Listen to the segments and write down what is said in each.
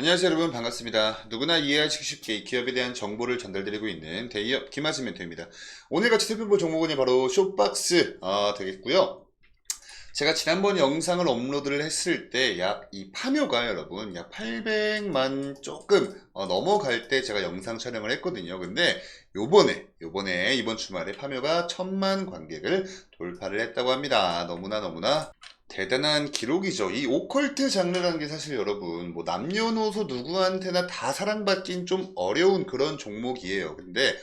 안녕하세요 여러분 반갑습니다. 누구나 이해하기 쉽게 이 기업에 대한 정보를 전달드리고 있는 대기업 김하진 멘토입니다. 오늘 같이 살펴볼 종목은 바로 쇼박스 아, 되겠고요. 제가 지난번 영상을 업로드를 했을 때 약 이 파묘가 여러분 약 800만 조금 어, 넘어갈 때 제가 영상 촬영을 했거든요. 근데 요번에 요번에 이번 주말에 파묘가 천만 관객을 돌파를 했다고 합니다. 너무나 너무나 대단한 기록이죠. 이 오컬트 장르라는 게 사실 여러분, 뭐 남녀노소 누구한테나 다 사랑받긴 좀 어려운 그런 종목이에요. 근데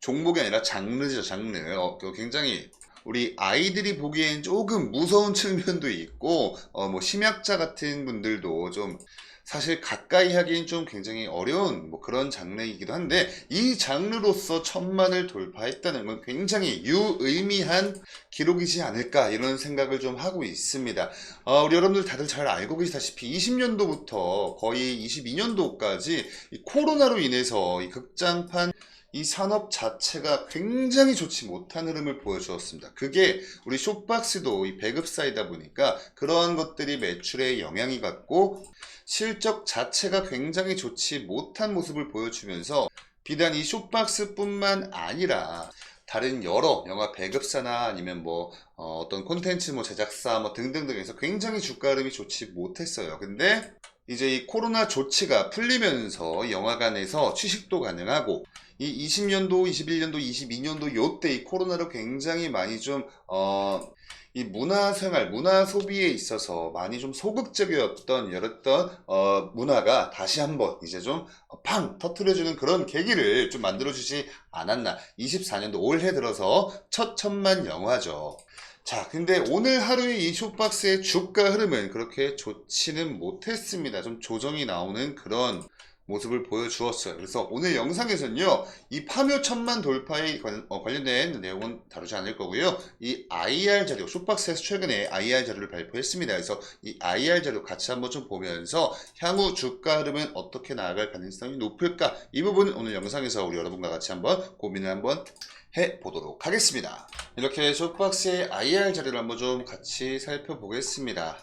종목이 아니라 장르죠, 장르. 어, 그 굉장히 우리 아이들이 보기엔 조금 무서운 측면도 있고, 어, 뭐 심약자 같은 분들도 좀 사실 가까이 하기엔 좀 굉장히 어려운 뭐 그런 장르이기도 한데 이 장르로서 천만을 돌파했다는 건 굉장히 유의미한 기록이지 않을까 이런 생각을 좀 하고 있습니다. 어, 우리 여러분들 다들 잘 알고 계시다시피 20년도부터 거의 22년도까지 코로나로 인해서 이 극장판 이 산업 자체가 굉장히 좋지 못한 흐름을 보여주었습니다. 그게 우리 쇼박스도 이 배급사이다 보니까 그러한 것들이 매출에 영향이 갔고 실적 자체가 굉장히 좋지 못한 모습을 보여주면서 비단 이 쇼박스뿐만 아니라 다른 여러 영화 배급사나 아니면 뭐 어, 떤 콘텐츠 뭐 제작사 뭐 등등등에서 굉장히 주가 흐름이 좋지 못했어요. 근데 이제 이 코로나 조치가 풀리면서 영화관에서 취식도 가능하고 이 20년도, 21년도, 22년도 요때 이 코로나로 굉장히 많이 좀 어, 이 문화 생활, 문화 소비에 있어서 많이 좀 소극적이었던 여렀던 어, 문화가 다시 한번 이제 좀 팡 터트려주는 그런 계기를 좀 만들어주지 않았나. 24년도 올해 들어서 첫 천만 영화죠. 자, 근데 오늘 하루의 이 쇼박스의 주가 흐름은 그렇게 좋지는 못했습니다. 좀 조정이 나오는 그런 모습을 보여주었어요. 그래서 오늘 영상에서는요, 이 파묘 천만 돌파에 관, 어, 관련된 내용은 다루지 않을 거고요. 이 IR 자료, 쇼박스에서 최근에 IR 자료를 발표했습니다. 그래서 이 IR 자료 같이 한번 좀 보면서 향후 주가 흐름은 어떻게 나아갈 가능성이 높을까? 이 부분은 오늘 영상에서 우리 여러분과 같이 한번 고민을 한번 해 보도록 하겠습니다. 이렇게 쇼박스의 IR 자료를 한번 좀 같이 살펴보겠습니다.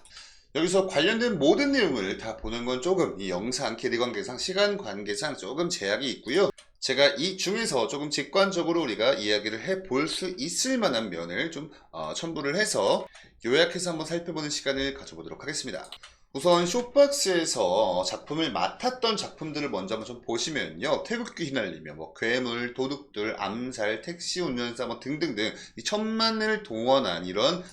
여기서 관련된 모든 내용을 다 보는 건 조금 이 영상 길이 관계상 시간 관계상 조금 제약이 있고요. 제가 이 중에서 조금 직관적으로 우리가 이야기를 해 볼 수 있을 만한 면을 좀 어, 첨부를 해서 요약해서 한번 살펴보는 시간을 가져보도록 하겠습니다. 우선 쇼박스에서 작품을 맡았던 작품들을 먼저 한번 좀 보시면요. 태극기 휘날리며 뭐 괴물, 도둑들, 암살, 택시 운전사 뭐 등등등 이 천만을 동원한 이런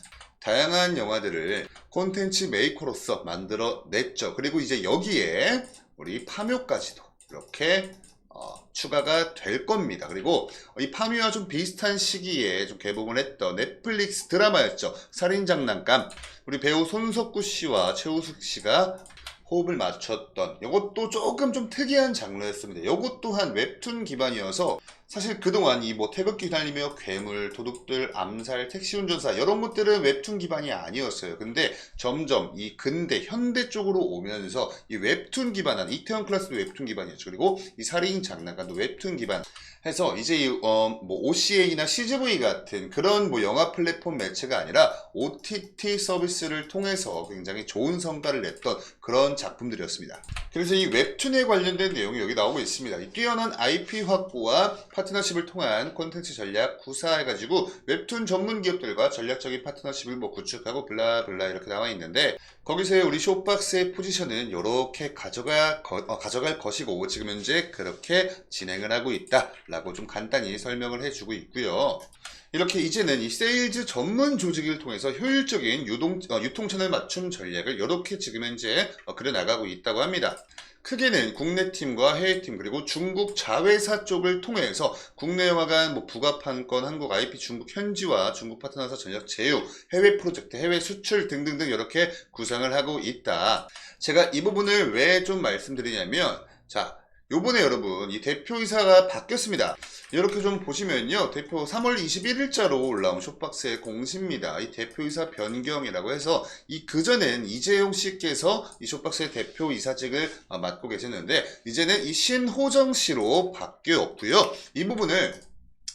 다양한 영화들을 콘텐츠 메이커로서 만들어냈죠. 그리고 이제 여기에 우리 파묘까지도 이렇게 어, 추가가 될 겁니다. 그리고 이 파묘와 좀 비슷한 시기에 좀 개봉을 했던 넷플릭스 드라마였죠. 살인장난감. 우리 배우 손석구 씨와 최우숙 씨가 호흡을 맞췄던 이것도 조금 좀 특이한 장르였습니다. 이것 또한 웹툰 기반이어서 사실 그동안 이 뭐 태극기 휘날리며 괴물, 도둑들, 암살, 택시 운전사 이런 것들은 웹툰 기반이 아니었어요. 근데 점점 이 근대 현대 쪽으로 오면서 이 웹툰 기반한 이태원 클래스도 웹툰 기반이었죠. 그리고 이 살인 장난감도 웹툰 기반. 해서 이제 이, 어, 뭐 OCA나 CGV 같은 그런 뭐 영화 플랫폼 매체가 아니라 OTT 서비스를 통해서 굉장히 좋은 성과를 냈던 그런 작품들이었습니다. 그래서 이 웹툰에 관련된 내용이 여기 나오고 있습니다. 이 뛰어난 IP 확보와 파트너십을 통한 콘텐츠 전략 구사해가지고 웹툰 전문 기업들과 전략적인 파트너십을 뭐 구축하고 블라블라 이렇게 나와 있는데 거기서의 우리 쇼박스의 포지션은 이렇게 가져가, 거- 어, 가져갈 것이고 지금 현재 그렇게 진행을 하고 있다라고 좀 간단히 설명을 해주고 있고요. 이렇게 이제는 이 세일즈 전문 조직을 통해서 효율적인 유동, 어, 유통채널 맞춤 전략을 이렇게 지금 현재 어, 그려나가고 있다고 합니다. 크게는 국내 팀과 해외 팀 그리고 중국 자회사 쪽을 통해서 국내 영화관 뭐 부가판권 한국 IP 중국 현지와 중국 파트너사 전략 제휴 해외 프로젝트 해외 수출 등등등 이렇게 구상을 하고 있다. 제가 이 부분을 왜 좀 말씀드리냐면 자 요번에 여러분 이 대표이사가 바뀌었습니다. 이렇게 좀 보시면요. 대표 3월 21일자로 올라온 쇼박스의 공시입니다. 이 대표이사 변경이라고 해서 이 그전엔 이재용 씨께서 이 쇼박스의 대표이사직을 어, 맡고 계셨는데 이제는 이 신호정 씨로 바뀌었고요. 이 부분을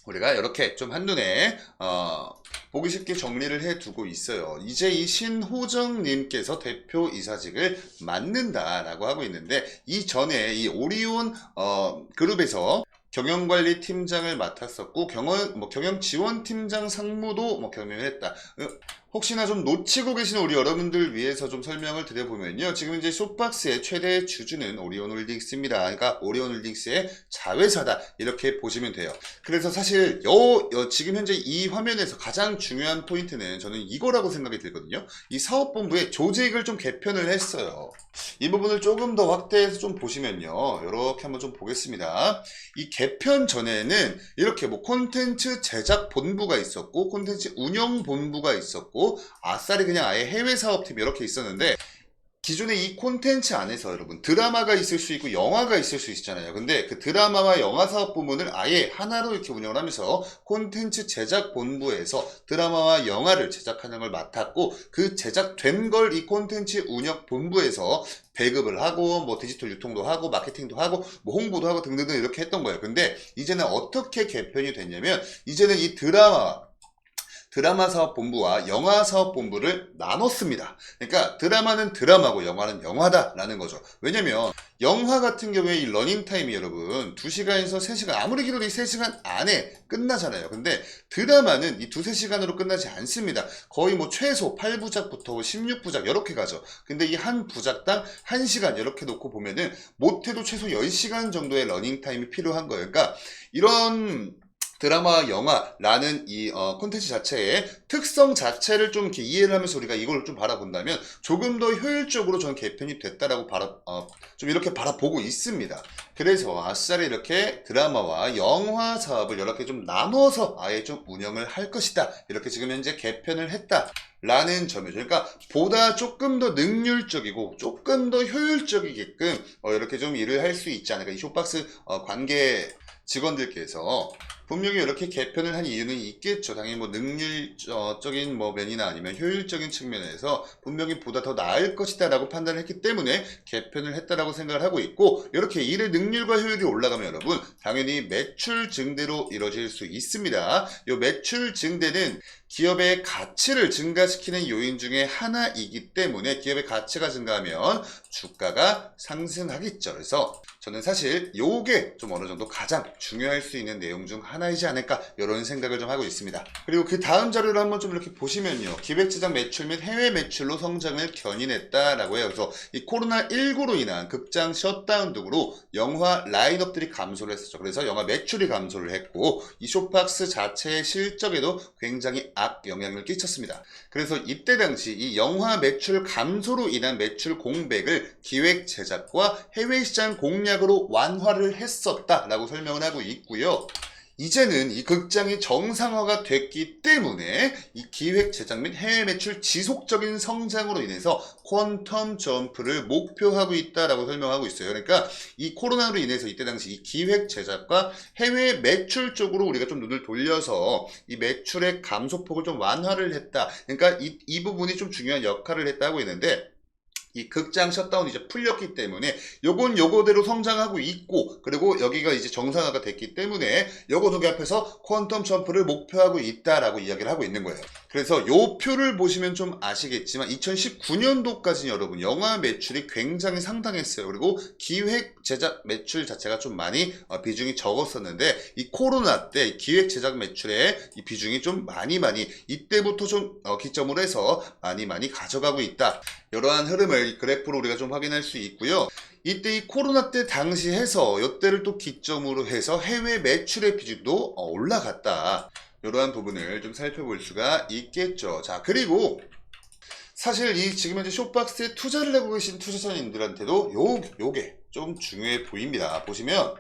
우리가 이렇게 좀 한눈에 어, 보기 쉽게 정리를 해두고 있어요. 이제 이 신호정님께서 대표 이사직을 맡는다라고 하고 있는데 이 전에 이 오리온 어, 그룹에서 경영관리 팀장을 맡았었고 경영 뭐 경영 지원 팀장 상무도 뭐 경영을 했다. 어, 혹시나 좀 놓치고 계시는 우리 여러분들 위해서 좀 설명을 드려보면요. 지금 이제 쇼박스의 최대 주주는 오리온홀딩스입니다. 그러니까 오리온홀딩스의 자회사다. 이렇게 보시면 돼요. 그래서 사실 요, 요 지금 현재 이 화면에서 가장 중요한 포인트는 저는 이거라고 생각이 들거든요. 이 사업본부의 조직을 좀 개편을 했어요. 이 부분을 조금 더 확대해서 좀 보시면요. 이렇게 한번 좀 보겠습니다. 이 개편 전에는 이렇게 뭐 콘텐츠 제작 본부가 있었고 콘텐츠 운영 본부가 있었고 아싸리 그냥 아예 해외 사업팀 이렇게 있었는데 기존에 이 콘텐츠 안에서 여러분 드라마가 있을 수 있고 영화가 있을 수 있잖아요. 근데 그 드라마와 영화 사업 부문을 아예 하나로 이렇게 운영을 하면서 콘텐츠 제작 본부에서 드라마와 영화를 제작하는 걸 맡았고 그 제작된 걸 이 콘텐츠 운영 본부에서 배급을 하고 뭐 디지털 유통도 하고 마케팅도 하고 뭐 홍보도 하고 등등등 이렇게 했던 거예요. 근데 이제는 어떻게 개편이 됐냐면 이제는 이 드라마 드라마 사업 본부와 영화 사업 본부를 나눴습니다. 그러니까 드라마는 드라마고 영화는 영화다라는 거죠. 왜냐면 영화 같은 경우에 이 러닝 타임이 여러분 2시간에서 3시간 아무리 길어도 이 3시간 안에 끝나잖아요. 근데 드라마는 이 2, 3시간으로 끝나지 않습니다. 거의 뭐 최소 8부작부터 16부작 이렇게 가죠. 근데 이 한 부작당 1시간 이렇게 놓고 보면은 못해도 최소 10시간 정도의 러닝 타임이 필요한 거예요. 그러니까 이런 드라마, 영화라는 이 어, 콘텐츠 자체의 특성 자체를 좀 이렇게 이해를 하면서 우리가 이걸 좀 바라본다면 조금 더 효율적으로 저는 개편이 됐다라고 바라 어, 좀 이렇게 바라보고 있습니다. 그래서 아싸리 이렇게 드라마와 영화 사업을 이렇게 좀 나눠서 아예 좀 운영을 할 것이다. 이렇게 지금 현재 개편을 했다. 라는 점이죠. 그러니까 보다 조금 더 능률적이고 조금 더 효율적이게끔 어, 이렇게 좀 일을 할 수 있지 않을까. 이 쇼박스 어, 관계 직원들께서 분명히 이렇게 개편을 한 이유는 있겠죠. 당연히 뭐 능률적인 뭐 면이나 아니면 효율적인 측면에서 분명히 보다 더 나을 것이다 라고 판단을 했기 때문에 개편을 했다라고 생각을 하고 있고 이렇게 일의 능률과 효율이 올라가면 여러분 당연히 매출 증대로 이루어질 수 있습니다. 이 매출 증대는 기업의 가치를 증가시키는 요인 중에 하나이기 때문에 기업의 가치가 증가하면 주가가 상승하겠죠. 그래서 저는 사실 요게 좀 어느 정도 가장 중요할 수 있는 내용 중 하나이지 않을까 이런 생각을 좀 하고 있습니다. 그리고 그 다음 자료를 한번 좀 이렇게 보시면요. 기획 제작 매출 및 해외 매출로 성장을 견인했다라고 해요. 그래서 이 코로나19로 인한 극장 셧다운 등으로 영화 라인업들이 감소를 했었죠. 그래서 영화 매출이 감소를 했고 이 쇼박스 자체의 실적에도 굉장히 악 영향을 끼쳤습니다. 그래서 이때 당시 이 영화 매출 감소로 인한 매출 공백을 기획 제작과 해외 시장 공략으로 완화를 했었다라고 설명을 하고 있고요. 이제는 이 극장이 정상화가 됐기 때문에 이 기획 제작 및 해외 매출 지속적인 성장으로 인해서 퀀텀 점프를 목표하고 있다라고 설명하고 있어요. 그러니까 이 코로나로 인해서 이때 당시 이 기획 제작과 해외 매출 쪽으로 우리가 좀 눈을 돌려서 이 매출의 감소폭을 좀 완화를 했다. 그러니까 이, 이 부분이 좀 중요한 역할을 했다고 했는데 이 극장 셧다운이 이제 풀렸기 때문에 요건 요거대로 성장하고 있고 그리고 여기가 이제 정상화가 됐기 때문에 요거 두 개 앞에서 퀀텀 점프를 목표하고 있다라고 이야기를 하고 있는 거예요. 그래서 요 표를 보시면 좀 아시겠지만 2019년도까지 여러분 영화 매출이 굉장히 상당했어요. 그리고 기획 제작 매출 자체가 좀 많이 어, 비중이 적었었는데 이 코로나 때 기획 제작 매출의 이 비중이 좀 많이 많이 이때부터 좀 어, 기점으로 해서 많이 많이 가져가고 있다. 이러한 흐름을 이 그래프로 우리가 좀 확인할 수 있고요. 이때 이 코로나 때 당시 해서 이때를 또 기점으로 해서 해외 매출의 비중도 어, 올라갔다. 이러한 부분을 좀 살펴볼 수가 있겠죠. 자, 그리고 사실 이 지금 현재 쇼박스에 투자를 하고 계신 투자자님들한테도 요, 요게 좀 중요해 보입니다. 보시면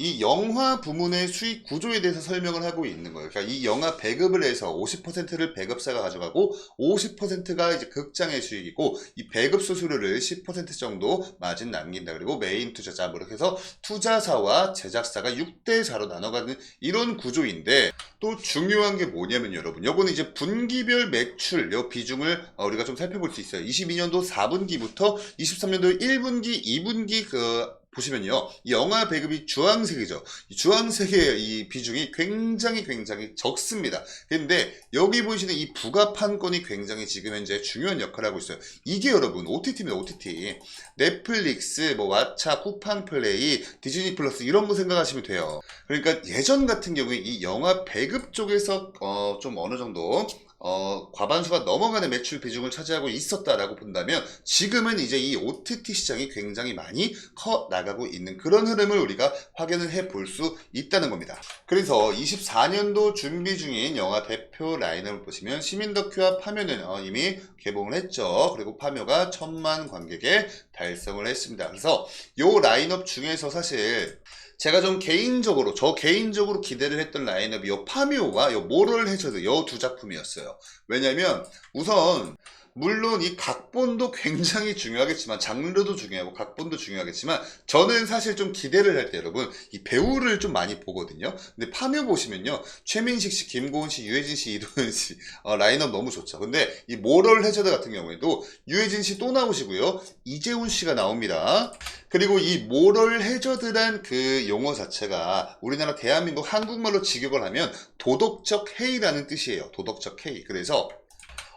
이 영화 부문의 수익 구조에 대해서 설명을 하고 있는 거예요. 그러니까 이 영화 배급을 해서 50%를 배급사가 가져가고 50%가 이제 극장의 수익이고 이 배급 수수료를 10% 정도 마진 남긴다. 그리고 메인 투자자 뭐 이렇게 해서 투자사와 제작사가 6대 4로 나눠가는 이런 구조인데 또 중요한 게 뭐냐면 여러분 요거는 이제 분기별 매출 요 비중을 어, 우리가 좀 살펴볼 수 있어요. 22년도 4분기부터 23년도 1분기, 2분기 그 보시면요. 이 영화 배급이 주황색이죠. 이 주황색의 이 비중이 굉장히 굉장히 적습니다. 근데 여기 보이시는 이 부가판권이 굉장히 지금 현재 중요한 역할을 하고 있어요. 이게 여러분 OTT입니다. OTT. 넷플릭스, 뭐 왓챠, 쿠팡 플레이, 디즈니 플러스 이런 거 생각하시면 돼요. 그러니까 예전 같은 경우에 이 영화 배급 쪽에서 어, 좀 어느 정도 어, 과반수가 넘어가는 매출 비중을 차지하고 있었다라고 본다면 지금은 이제 이 OTT 시장이 굉장히 많이 커 나가고 있는 그런 흐름을 우리가 확인을 해 볼 수 있다는 겁니다. 그래서 24년도 준비 중인 영화 대표 라인업을 보시면 시민 덕큐와 파묘는 어, 이미 개봉을 했죠. 그리고 파묘가 천만 관객에 달성을 했습니다. 그래서 요 라인업 중에서 사실 제가 좀 개인적으로 저 개인적으로 기대를 했던 라인업이 요 파묘와 요 모럴 해저드 요 두 작품이었어요. 왜냐면 우선 물론 이 각본도 굉장히 중요하겠지만 장르도 중요하고 각본도 중요하겠지만 저는 사실 좀 기대를 할 때 여러분 이 배우를 좀 많이 보거든요. 근데 파묘 보시면요 최민식 씨, 김고은 씨, 유해진 씨, 이도현 씨 어, 라인업 너무 좋죠. 근데 이 모럴 해저드 같은 경우에도 유해진 씨 또 나오시고요 이재훈 씨가 나옵니다. 그리고 이 모럴 해저드란 그 용어 자체가 우리나라 대한민국 한국말로 직역을 하면 도덕적 해이라는 뜻이에요. 도덕적 해이. 그래서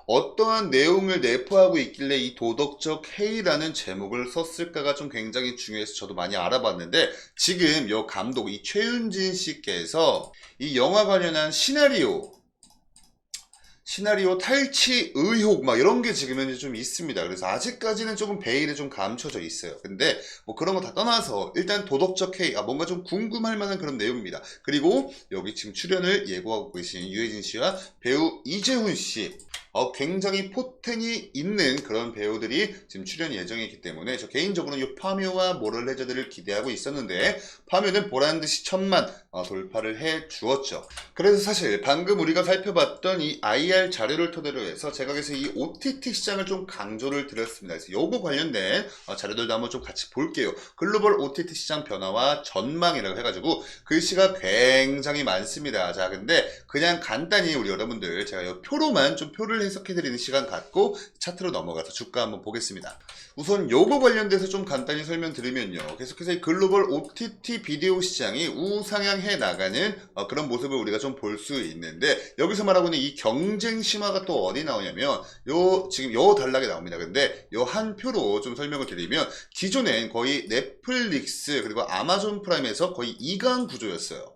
어떠한 내용을 내포하고 있길래 이 도덕적 해이라는 제목을 썼을까가 좀 굉장히 중요해서 저도 많이 알아봤는데 지금 요 감독 이 최윤진 씨께서 이 영화 관련한 시나리오 시나리오 탈취 의혹 막 이런 게 지금 현재 좀 있습니다. 그래서 아직까지는 조금 베일에 좀 감춰져 있어요. 근데 뭐 그런 거 다 떠나서 일단 도덕적 해이 아 뭔가 좀 궁금할 만한 그런 내용입니다. 그리고 여기 지금 출연을 예고하고 계신 유해진 씨와 배우 이재훈 씨 어, 굉장히 포텐이 있는 그런 배우들이 지금 출연 예정이기 때문에 저 개인적으로는 이 파묘와 모럴 레저드를 기대하고 있었는데 파묘는 보란 듯이 천만 어, 돌파를 해 주었죠. 그래서 사실 방금 우리가 살펴봤던 이 IR 자료를 토대로 해서 제가 그래서 이 OTT 시장을 좀 강조를 드렸습니다. 그래서 요거 관련된 어, 자료들도 한번 좀 같이 볼게요. 글로벌 OTT 시장 변화와 전망이라고 해가지고 글씨가 굉장히 많습니다. 자, 근데 그냥 간단히 우리 여러분들 제가 이 표로만 좀 표를 해석해드리는 시간 갖고 차트로 넘어가서 주가 한번 보겠습니다. 우선 요거 관련돼서 좀 간단히 설명드리면요. 계속해서 이 글로벌 OTT 비디오 시장이 우상향해 나가는 어, 그런 모습을 우리가 좀 볼 수 있는데 여기서 말하고 있는 이 경쟁 심화가 또 어디 나오냐면 요 지금 요 단락에 나옵니다. 근데 요 한 표로 좀 설명을 드리면 기존엔 거의 넷플릭스 그리고 아마존 프라임에서 거의 2강 구조였어요.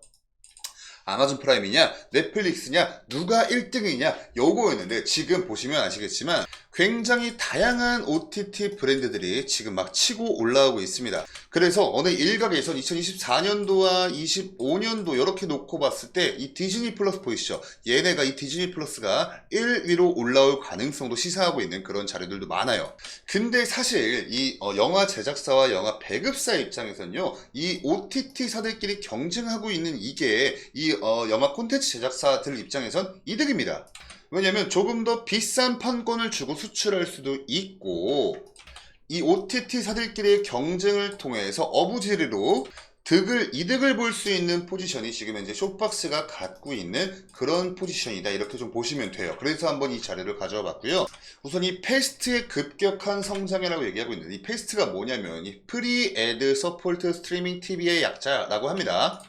아마존 프라임이냐, 넷플릭스냐, 누가 1등이냐, 요거였는데 지금 보시면 아시겠지만 굉장히 다양한 OTT 브랜드들이 지금 막 치고 올라오고 있습니다. 그래서 어느 일각에서 2024년도와 25년도 이렇게 놓고 봤을 때 이 디즈니 플러스 보이시죠? 얘네가 이 디즈니 플러스가 1위로 올라올 가능성도 시사하고 있는 그런 자료들도 많아요. 근데 사실 이 어, 영화 제작사와 영화 배급사 입장에서는요, 이 OTT사들끼리 경쟁하고 있는 이게 이 어, 영화 콘텐츠 제작사들 입장에선 이득입니다. 왜냐면 조금 더 비싼 판권을 주고 수출할 수도 있고 이 OTT사들끼리의 경쟁을 통해서 어부지리로 득을 이득을 볼 수 있는 포지션이 지금 현재 쇼박스가 갖고 있는 그런 포지션이다 이렇게 좀 보시면 돼요. 그래서 한번 이 자료를 가져와 봤고요. 우선 이 패스트의 급격한 성장이라고 얘기하고 있는데 이 패스트가 뭐냐면 이 프리 애드 서포트 스트리밍 TV의 약자라고 합니다.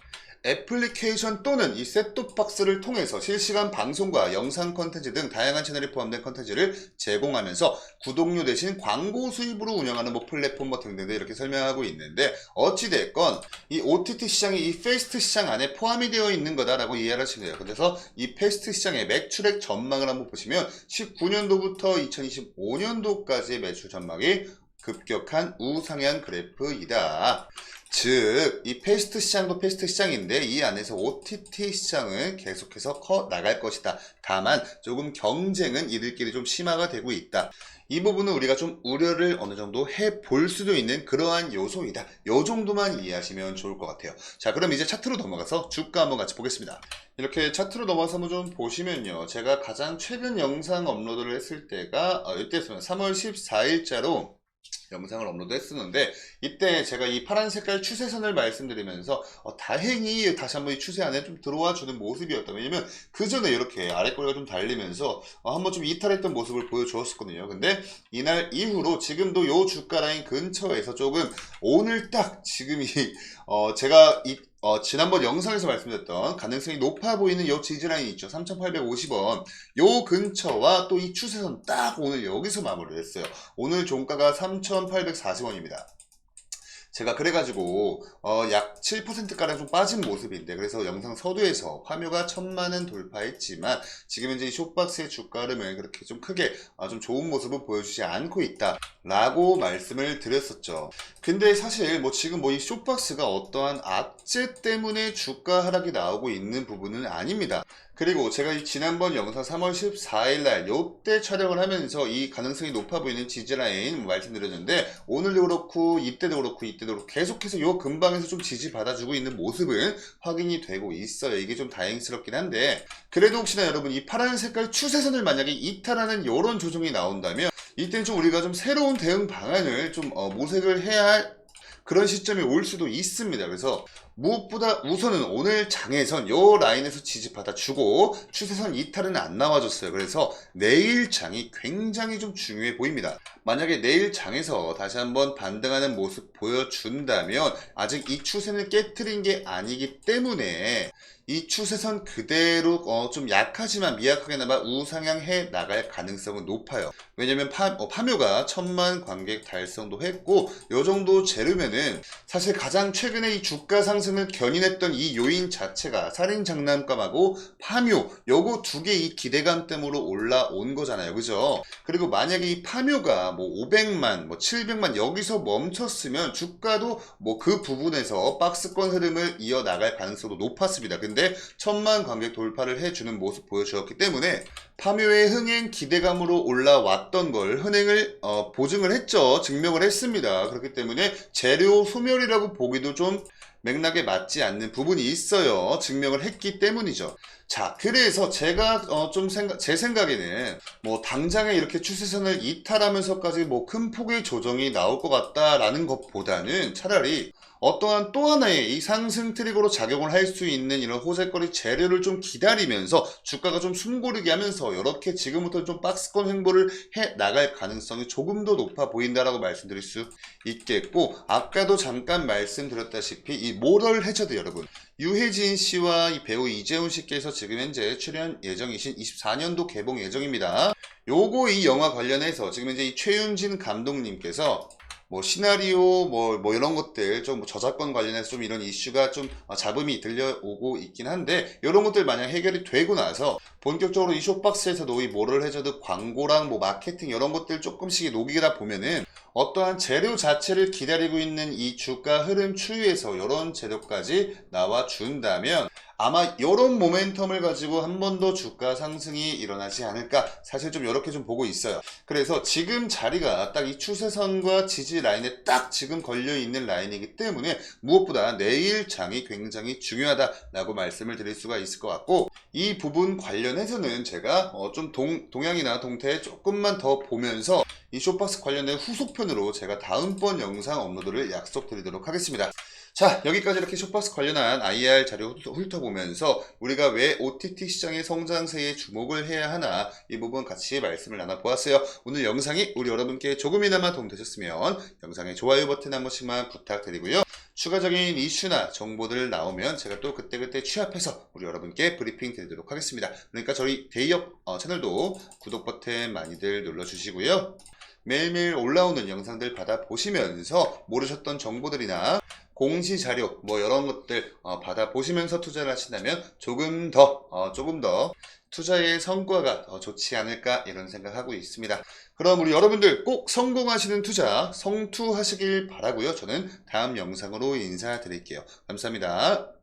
애플리케이션 또는 이 셋톱박스를 통해서 실시간 방송과 영상 컨텐츠 등 다양한 채널이 포함된 컨텐츠를 제공하면서 구독료 대신 광고 수입으로 운영하는 뭐 플랫폼 뭐 등등 이렇게 설명하고 있는데 어찌됐건 이 OTT 시장이 이 페이스트 시장 안에 포함이 되어 있는 거다라고 이해를 하시면 돼요. 그래서 이 페이스트 시장의 매출액 전망을 한번 보시면 19년도부터 2025년도까지의 매출 전망이 급격한 우상향 그래프이다. 즉, 이 페이스트 시장도 페이스트 시장인데 이 안에서 OTT 시장은 계속해서 커 나갈 것이다. 다만 조금 경쟁은 이들끼리 좀 심화가 되고 있다. 이 부분은 우리가 좀 우려를 어느 정도 해 볼 수도 있는 그러한 요소이다. 요 정도만 이해하시면 좋을 것 같아요. 자, 그럼 이제 차트로 넘어가서 주가 한번 같이 보겠습니다. 이렇게 차트로 넘어가서 한번 좀 보시면요. 제가 가장 최근 영상 업로드를 했을 때가 어, 이때였으면 3월 14일자로 영상을 업로드 했었는데 이때 제가 이 파란 색깔 추세선을 말씀드리면서 어, 다행히 다시 한번 이 추세 안에 좀 들어와 주는 모습이었다. 왜냐면 그 전에 이렇게 아랫꼬리가 좀 달리면서 어, 한번 좀 이탈했던 모습을 보여주었었거든요. 근데 이날 이후로 지금도 요 주가 라인 근처에서 조금 오늘 딱 지금 이 어, 제가 이 어, 지난번 영상에서 말씀드렸던 가능성이 높아 보이는 요 지지라인 있죠. 3,850원. 요 근처와 또 이 추세선 딱 오늘 여기서 마무리를 했어요. 오늘 종가가 3,840원입니다. 제가 그래가지고 어, 약 7%가량 좀 빠진 모습인데 그래서 영상 서두에서 화묘가 천만원 돌파했지만 지금 현재 이 숏박스의 주가 흐름은 그렇게 좀 크게 어, 좀 좋은 모습을 보여주지 않고 있다 라고 말씀을 드렸었죠. 근데 사실 뭐 지금 뭐 이 숏박스가 어떠한 악재 때문에 주가 하락이 나오고 있는 부분은 아닙니다 그리고 제가 이 지난번 영상 3월 14일 날 요때 촬영을 하면서 이 가능성이 높아 보이는 지지라인 말씀드렸는데 오늘도 그렇고 이때도 그렇고 이때도 그렇고 계속해서 요 근방에서 좀 지지 받아주고 있는 모습은 확인이 되고 있어요. 이게 좀 다행스럽긴 한데 그래도 혹시나 여러분 이 파란 색깔 추세선을 만약에 이탈하는 요런 조정이 나온다면 이때는 좀 우리가 좀 새로운 대응 방안을 좀 어, 모색을 해야 할 그런 시점이 올 수도 있습니다. 그래서 무엇보다 우선은 오늘 장에선 요 라인에서 지지받아 주고 추세선 이탈은 안 나와줬어요. 그래서 내일 장이 굉장히 좀 중요해 보입니다. 만약에 내일 장에서 다시 한번 반등하는 모습 보여준다면 아직 이 추세는 깨트린 게 아니기 때문에 이 추세선 그대로 어, 좀 약하지만 미약하게나마 우상향해 나갈 가능성은 높아요. 왜냐면 파, 어, 파묘가 천만 관객 달성도 했고 요 정도 재르면은 사실 가장 최근에 이 주가 상승을 견인했던 이 요인 자체가 살인 장난감하고 파묘 요거 두 개 이 기대감 때문에 올라온 거잖아요. 그죠? 그리고 만약에 이 파묘가 뭐 500만, 뭐 700만 여기서 멈췄으면 주가도 뭐 그 부분에서 박스권 흐름을 이어 나갈 가능성도 높았습니다. 근데 천만 관객 돌파를 해주는 모습 보여주었기 때문에 파묘의 흥행 기대감으로 올라왔던 걸 흥행을 어, 보증을 했죠. 증명을 했습니다. 그렇기 때문에 재료 소멸이라고 보기도 좀 맥락에 맞지 않는 부분이 있어요. 증명을 했기 때문이죠. 자, 그래서 제가 어, 좀 생각, 제 생각에는 뭐 당장에 이렇게 추세선을 이탈하면서까지 뭐 큰 폭의 조정이 나올 것 같다라는 것보다는 차라리 어떠한 또 하나의 이 상승 트리거로 작용을 할 수 있는 이런 호재거리 재료를 좀 기다리면서 주가가 좀 숨고르게 하면서 이렇게 지금부터 좀 박스권 횡보를 해 나갈 가능성이 조금 더 높아 보인다라고 말씀드릴 수 있겠고 아까도 잠깐 말씀드렸다시피 이 모럴 해저드 여러분 유해진 씨와 이 배우 이재훈 씨께서 지금 현재 출연 예정이신 24년도 개봉 예정입니다. 요거 이 영화 관련해서 지금 현재 이 최윤진 감독님께서 뭐 시나리오 뭐, 뭐 이런 것들 좀뭐 저작권 관련해서 좀 이런 이슈가 좀 어, 잡음이 들려오고 있긴 한데 이런 것들 만약 해결이 되고 나서 본격적으로 이 쇼박스에서 도 이 모럴 해저드 광고랑 뭐 마케팅 이런 것들 조금씩 녹이다 보면은 어떠한 재료 자체를 기다리고 있는 이 주가 흐름 추이에서 이런 재료까지 나와 준다면 아마 이런 모멘텀을 가지고 한 번 더 주가 상승이 일어나지 않을까. 사실 좀 이렇게 좀 보고 있어요. 그래서 지금 자리가 딱 이 추세선과 지지 라인에 딱 지금 걸려 있는 라인이기 때문에 무엇보다 내일 장이 굉장히 중요하다라고 말씀을 드릴 수가 있을 것 같고 이 부분 관련해서는 제가 어 좀 동, 동양이나 동태에 조금만 더 보면서 이 쇼박스 관련된 후속편으로 제가 다음번 영상 업로드를 약속드리도록 하겠습니다 자 여기까지 이렇게 쇼박스 관련한 IR 자료 훑어보면서 우리가 왜 OTT 시장의 성장세에 주목을 해야 하나 이 부분 같이 말씀을 나눠보았어요. 오늘 영상이 우리 여러분께 조금이나마 도움되셨으면 영상의 좋아요 버튼 한 번씩만 부탁드리고요. 추가적인 이슈나 정보들 나오면 제가 또 그때그때 취합해서 우리 여러분께 브리핑 드리도록 하겠습니다. 그러니까 저희 대기업 어, 채널도 구독 버튼 많이들 눌러주시고요. 매일매일 올라오는 영상들 받아보시면서 모르셨던 정보들이나 공시 자료 뭐 이런 것들 어, 받아보시면서 투자를 하신다면 조금 더 어, 조금 더 투자의 성과가 더 좋지 않을까 이런 생각하고 있습니다. 그럼 우리 여러분들 꼭 성공하시는 투자 성투하시길 바라고요. 저는 다음 영상으로 인사드릴게요. 감사합니다.